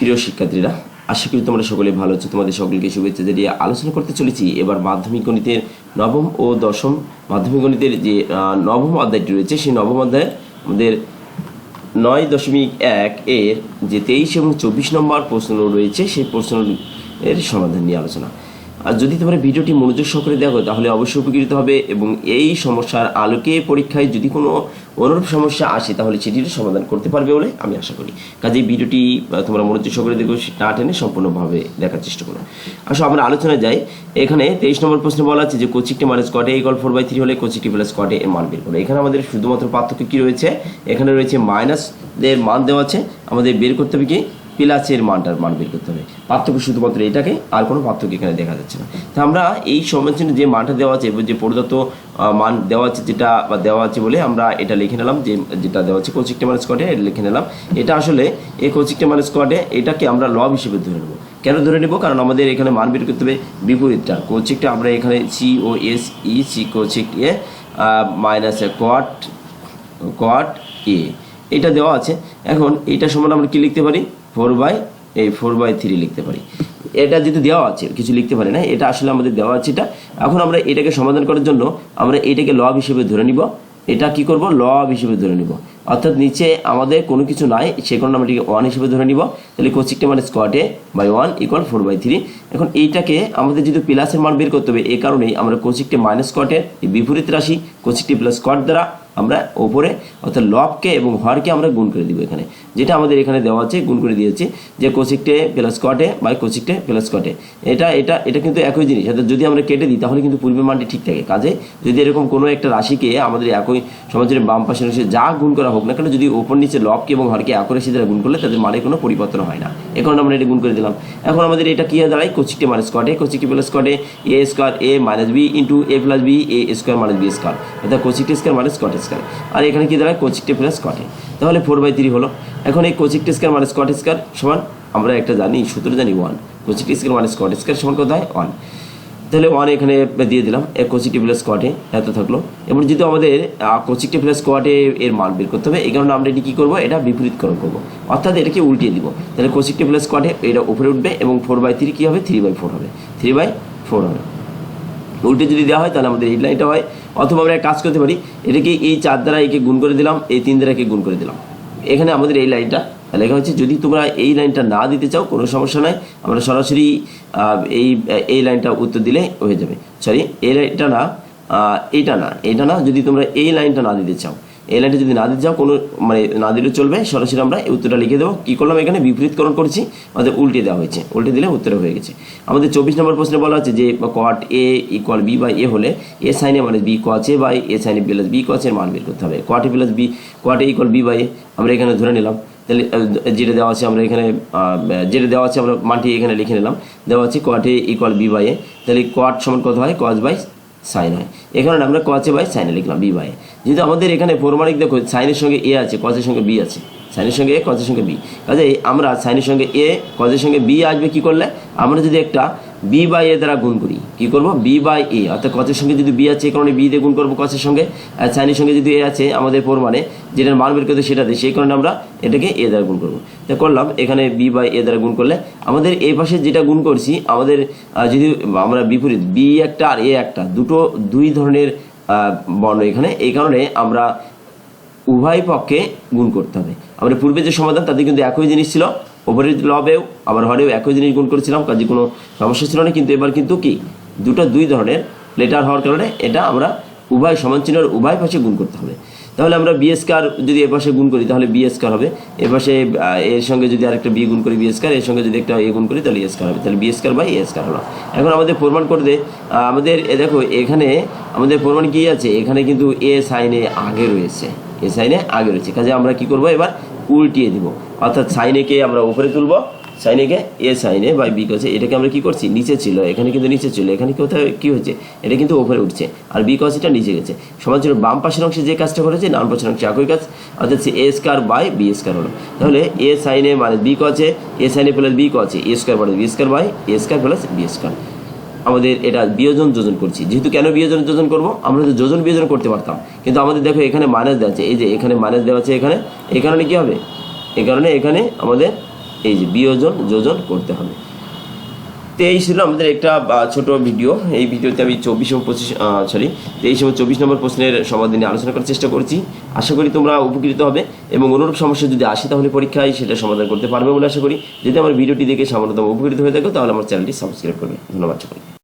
প্রিয় শিক্ষার্থীরা, আশা করি তোমরা সকলে ভালো আছো। তোমাদের সকলকে শুভেচ্ছা জানিয়ে আলোচনা করতে চলেছি। এবার মাধ্যমিক গণিতের নবম ও দশম। মাধ্যমিক গণিতের যে নবম অধ্যায়টি রয়েছে, সেই নবম অধ্যায় আমাদের নয় দশমিক এক এর যে তেইশ এবং চব্বিশ নম্বর প্রশ্ন রয়েছে, সেই প্রশ্ন এর সমাধান নিয়ে আলোচনা। আর যদি তোমরা ভিডিওটি মনোযোগ সহকারে দেখো, তাহলে অবশ্যই উপকৃত হবে এবং এই সমস্যার আলোকে পরীক্ষায় যদি কোনো অনুরূপ সমস্যা আসে, তাহলে সেটির সমাধান করতে পারবে বলে আমি আশা করি। কাজেই ভিডিওটি তোমরা মনোযোগ সহকারে দেখো না টেনে সম্পূর্ণভাবে দেখার চেষ্টা করো। আসো আমরা আলোচনায় যাই। এখানে তেইশ নম্বর প্রশ্নে বলা আছে যে, cosec theta minus cot theta equal four by three হলে কোচিকটি প্লাস কটে এর মান বের করো। এখানে আমাদের শুধুমাত্র পার্থক্য কি রয়েছে? এখানে রয়েছে মাইনাস এর মান দেওয়া আছে। আমাদের বের করতে হবে কি? প্লাসের মানটার মান বের করতে হবে। পার্থক্য শুধুমাত্র এটাকে, আর কোনো পার্থক্য এখানে দেখা যাচ্ছে না। তা আমরা এই সময়ের যে মানটা দেওয়া আছে, যে প্রদত্ত মান দেওয়া আছে যেটা, বা দেওয়া আছে বলে আমরা এটা লিখে নিলাম, যে যেটা দেওয়া আছে কোচিকটে মানে স্কোয়াডে, এটা লিখে নিলাম। এটা আসলে এই কোচিকটে মানে স্কোয়াডে এটাকে আমরা লব হিসেবে ধরে নেব। কেন ধরে নেব? কারণ আমাদের এখানে মান বের করতে হবে বিপরীতটা। কোচিকটা আমরা এখানে C O S E C cosec A minus cot cot A এটা দেওয়া আছে। এখন এটা সমান আমরা কি লিখতে পারি? ফোর বাই, এই ফোর বাই থ্রি লিখতে পারি। এটা যেহেতু দেওয়া আছে, কিছু লিখতে পারি না, এটা আসলে আমাদের দেওয়া আছে এটা। এখন আমরা এটাকে সমাধান করার জন্য আমরা এটাকে লব হিসেবে ধরে নিব। এটা কি করব? লব হিসেবে ধরে নিব। অর্থাৎ নিচে আমাদের কোনো কিছু নাই, সে কারণে আমরা এটাকে ওয়ান হিসেবে ধরে নিব। তাহলে কোচিকটা মানে স্কোয়াটে by one equal four by three এখন এইটাকে আমাদের যদি প্লাসের মান বের করতে হবে এই কারণেই আমরা কোচিকটে মাইনাস এই বিপরীত রাশি কোচিকটি প্লাস স্কোয়াট দ্বারা আমরা ওপরে, অর্থাৎ লবকে এবং হরকে আমরা গুণ করে দিব এখানে। যেটা আমাদের এখানে দেওয়া আছে, গুণ করে দিয়েছে যে cosec theta plus cot theta by cosec theta plus cot theta এটা এটা এটা কিন্তু একই জিনিস। অর্থাৎ যদি আমরা কেটে দিই, তাহলে কিন্তু পূর্বের মানটি ঠিক থাকে। কাজে যদি এরকম কোনো একটা রাশিকে আমাদের একই সমাজের বাম পাশে রয়েছে যা গুণ করা না কেন, যদি ওপর নিচে লবকে এবং হরকে একই রাশি দ্বারা গুণ করলে তাদের মানে কোনো পরিবর্তন হয় না। এখন আমরা এটা গুণ করে দিলাম। এখন আমাদের এটা কি দাঁড়ায়? কোচিকটে minus cot theta cosec theta plus cot theta A square A minus B into A plus B A square minus B square অর্থাৎ cosec theta square minus cot theta square আর এখানে কি দাঁড়ায়? কোচিকটে প্লাস কটে তাহলে ফোর বাই থ্রি হলো। এখন এই cosec theta square minus cot theta square সমান, আমরা একটা জানি, সূত্র জানি one cosec theta square minus cot theta square সমান কত হয় ওয়ান তাহলে ওয়ান এখানে দিয়ে দিলাম কোচিকটি প্লাস স্কোয়াটে এত থাকল। এবার যেহেতু আমাদের কোচিকটি প্লাস স্কোয়াটে এর মান বের করতে হবে, এই কারণে আমরা এটি কী করব, এটা বিপরীতকরণ করব। অর্থাৎ এটাকে উল্টিয়ে দিব। তাহলে কোচিকটি প্লাস স্কোয়াটে এটা উপরে উঠবে এবং ফোর বাই থ্রি কী হবে? থ্রি বাই ফোর হবে। থ্রি বাই ফোর হবে। উল্টে যদি দেওয়া হয়, তাহলে আমাদের এই লাইনটা হয়। অথবা আমরা এক কাজ করতে পারি, এটাকে এই চার দ্বারা একে গুণ করে দিলাম, এই তিন দ্বারা একে গুণ করে দিলাম। এখানে আমাদের এই লাইনটা লেখা হচ্ছে যদি তোমরা এই লাইনটা না দিতে চাও, কোনো সমস্যা নাই। আমরা সরাসরি এই এই লাইনটা উত্তর দিলে হয়ে যাবে। সরি এই লাইনটা না এটা না এটা না। যদি তোমরা এই লাইনটা না দিতে চাও, এই লাইনটা যদি না দিতে চাও, কোনো মানে না দিলেও চলবে। সরাসরি আমরা উত্তরটা লিখে দেবো। কী করলাম এখানে? বিপরীতকরণ করেছি। আমাদের উল্টে দেওয়া হয়েছে। উল্টে দিলে উত্তর হয়ে গেছে। আমাদের চব্বিশ নম্বর প্রশ্নে বলা আছে যে cot A equal B by A হলে এ সাইনে মানে বি এ বাই এ সাইনে প্লাস বি কচ এর মান বের করতে হবে। A plus B A equal B by A আমরা এখানে ধরে নিলাম। তাহলে যেটা দেওয়া আছে আমরা এখানে যেটা দেওয়া আছে আমরা মানটি এখানে লিখে নিলাম। দেওয়া আছে cot A equal B by A তাহলে কট সমান কত হয়? কচ বাই সাইন হয়। এখানে আমরা কচে বাই সাইনে লিখলাম বি বাই যেহেতু আমাদের এখানে পৌরমানিক দেখো সাইনের সঙ্গে এ আছে কচের সঙ্গে বি আছে। সাইনের সঙ্গে এ কচের সঙ্গে বি কাজে আমরা সাইনের সঙ্গে এ কচের সঙ্গে বি আসবে কি করলে? আমরা যদি একটা বি বাই এ দ্বারা গুণ করি। কি করব? বি বাই এ অর্থাৎ কচের সঙ্গে যদি বি আছে কারণে বি দিয়ে গুণ করব কচের সঙ্গে। আর সাইনের সঙ্গে যদি এ আছে, আমাদের পরিমাণে যেটার মান বের করতে সেটাতে সেই কারণে আমরা এটাকে এ দ্বারা গুণ করব। তা করলাম, এখানে বি বাই এ দ্বারা গুণ করলে আমাদের এই পাশে যেটা গুণ করছি, আমাদের যদি আমরা বিপরীত বি একটা আর এ একটা, দুটো, দুই ধরনের বর্ণ এখানে, এই কারণে আমরা উভয় পক্ষে গুণ করতে হবে। আমাদের পূর্বে যে সমাধান তাদের কিন্তু একই জিনিস ছিল। ওভারের লবেও আবার হরেও একই জিনিস গুণ করেছিলাম কাজে কোনো সমস্যা ছিল না কিন্তু এবার কিন্তু কি? দুটো দুই ধরনের লেটার হওয়ার কারণে এটা আমরা উভয় সমান চিহ্নের উভয় পাশে গুণ করতে হবে। তাহলে আমরা বিএসকার যদি এপাশে গুণ করি তাহলে বি স্কার হবে। এ পাশে এর সঙ্গে যদি আরেকটা বি গুণ করি বি স্কার এর সঙ্গে যদি একটা এ গুণ করি তাহলে এ স্কার হবে। তাহলে বিএসকার স্কার বাই এ স্কার হলো। এখন আমাদের প্রমাণ করে দে আহ, আমাদের এ দেখো এখানে আমাদের প্রমাণ কী আছে? এখানে কিন্তু এ সাইনে আগে রয়েছে। এ সাইনে আগে রয়েছে। কাজে আমরা কি করব? এবার উল্টিয়ে দিব। অর্থাৎ সাইনেকে আমরা উপরে তুলব সাইনেকে এ সাইনে বাই বি কছে এটাকে আমরা কি করছি? নিচে ছিল, এখানে কিন্তু নিচে ছিল, এখানে কোথায়, কি হয়েছে এটা কিন্তু উপরে উঠছে, আর বি কস এটা নিচে গেছে। সমান ছিল বাম পাশের অংশে যে কাজটা করেছে, ডান পাশের অংশে একই কাজ, অর্থাৎ সে A square by B square হলো। তাহলে এ সাইনে মানে B cos theta A sin theta plus B cos theta A square মানে B square by A square plus B square আমাদের এটা বিয়োজন যোজন করছি। যেহেতু কেন বিয়োজন যোজন করব? আমরা তো যোজন বিয়োজন করতে পারতাম। কিন্তু আমাদের দেখো এখানে মাইনাস দেওয়া আছে। এই যে এখানে মাইনাস দেওয়া আছে এখানে এই কারণে কি হবে? কারণে এখানে আমাদের এই যে বিয়োজন, যোজন করতে হবে। তো এই ছিল আমাদের একটা ছোট ভিডিও। এই ভিডিওতে আমি চব্বিশ এবং পঁচিশ সরি তেইশ এবং চব্বিশ নম্বর প্রশ্নের সমাধান নিয়ে আলোচনা করার চেষ্টা করছি। আশা করি তোমরা উপকৃত হবে এবং অনুরূপ সমস্যা যদি আসে তাহলে পরীক্ষায় সেটা সমাধান করতে পারবে বলে আশা করি। যদি আমার ভিডিওটি দেখে সামান্যতম উপকৃত হয়ে থাকো, তাহলে আমার চ্যানেলটি সাবস্ক্রাইব করবে। ধন্যবাদ সকলকে।